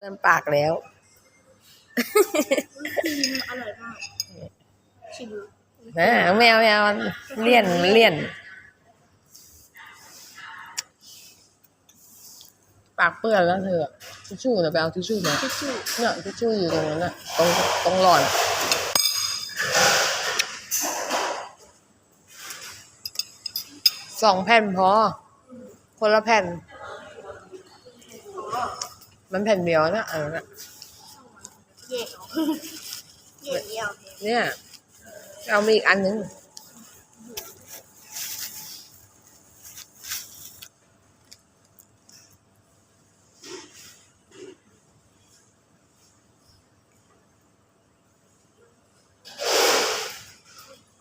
เติมปากแล้วครีมอร่อยมากชิมดูนะแมวแมวเลี่ยนเลี่ยน ปากเปื้อนแล้วเธอทิชชู่นะไปเอาทิชชู่มาทิชชู่เนี่ยทิชชู่อยู่ตรงนั้นน่ะตรงตรงหลอดอะสองแผ่นพอ คนละแผ่น มันแผ่นเดียวนะเออนะเย่เอาเย่เดียวเนี่ยเอามีอีกอันนึง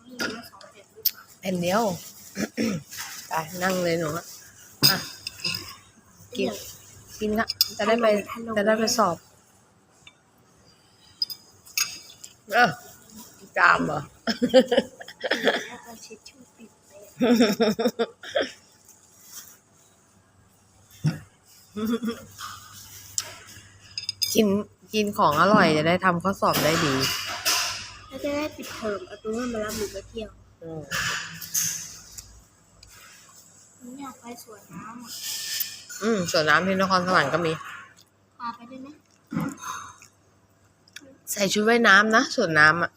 มีมาสองเจ็ดลูกแผ่นเดียว ไปนั่งเลยหนูอะอะกิน กินละจะได้ไปจะได้ไปสอบเออจามเหรอแล้วเอาทิชชู่ปิดไปกินกินของอร่อยจะได้ทำข้อสอบได้ดีแล้วจะได้ปิดเทอมเอาตัวมารับหนูไปเที่ยวอืมหนูอยากไปสวนน้ำ อะอืมส่วนน้ำที่นครสวรรค์ก็มี พาไปได้ไหมใส่ชุดว่ายน้ำนะส่วนน้ำอะ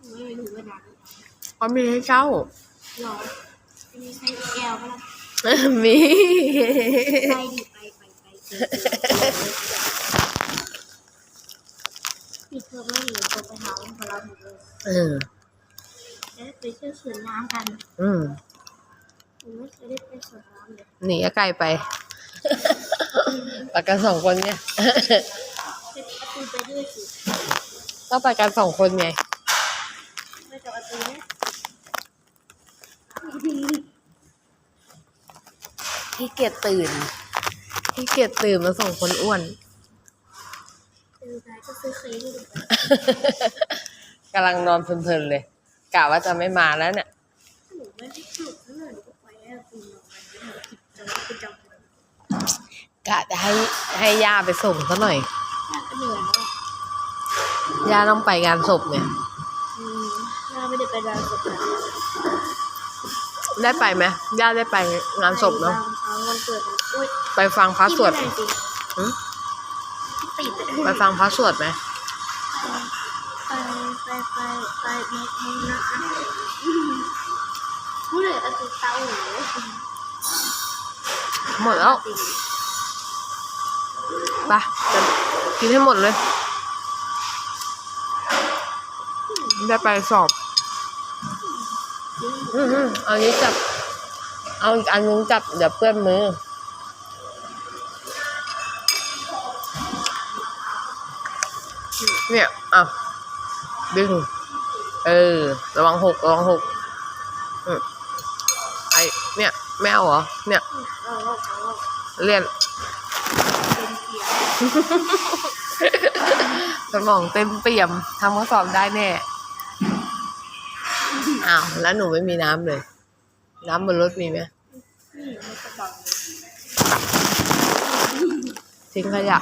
หนูไม่ไปถึงเวลาเขามีให้เช่า หรอจะมีใครแก้วก็ได้มี ไปดิไปไปไปเจอปิดเทอมแล้วหนูจะไปหาวันพลังหนูเลยเออ จะได้ไปเที่ยวสวนน้ำกันอืมหนูไม่เคยได้ไปสวนน้ำเลยหนีไกลไป ไปกันสองคนเนี่ยไปประตูไปด้วยสิก็ไปกันสองคนไงไปกับประตูไหมขี้เกียจตื่นขี้เกียจตื่นมาส่งคนอ้วนเจอได้ก็ซื้อเค้กให้ดูไปกำลังนอนเพลินๆเลยกะว่าจะไม่มาแล้วเนี่ยหนูไม่ได้ถู กเท่าไหร่หนูก็ไปแล้วคุณลองไปแล้วหนูคิดจังคุณจำเลยกะจะให้ให้ย่าไปส่งซะหน่อย ย่าก็เหนื่อยแล้วอะย่าต้องไปงานศพเนี่ยอืมย่าไม่ได้ไปงานศพนะได้ไปไหมย่าได้ไปงานศพเนาะ ไปครั้งวันเกิดหนูโอ๊ยไปฟังพระสวดที่ไม่ไสิหืมที่ติดไปฟังพระสวดไหมไปไปไปไปในในนะพูดเลยเอาติดเตาหนูหมดแล้วไปะกินให้หมดเลย ได้ไปสอบอืมอืมเอานี้จับ เอาอีกอันนึงจับ เดี๋ยวเปื้อนมือ เนี่ยอะดึง เออ ระวังหกระวังหกไอเนี่ยไม่เหรอ เนี่ยเอาเอาเอาเอาเลี่ยน สมองเต็มเปี่ยมทำข้อสอบได้แน่ อ้าว แล้วหนูไม่มีน้ำเลย น้ำบนรถมีไหมนี่มักระบอกเลยทิ้งขยะ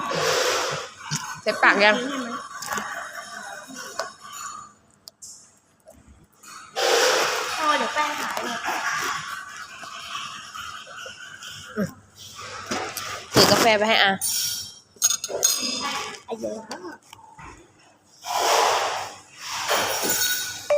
เจ็บปากยังนี่มันโอ้เดี๋ยวแป้งหายเลยถือกาแฟไปให้อา อายุแล้ว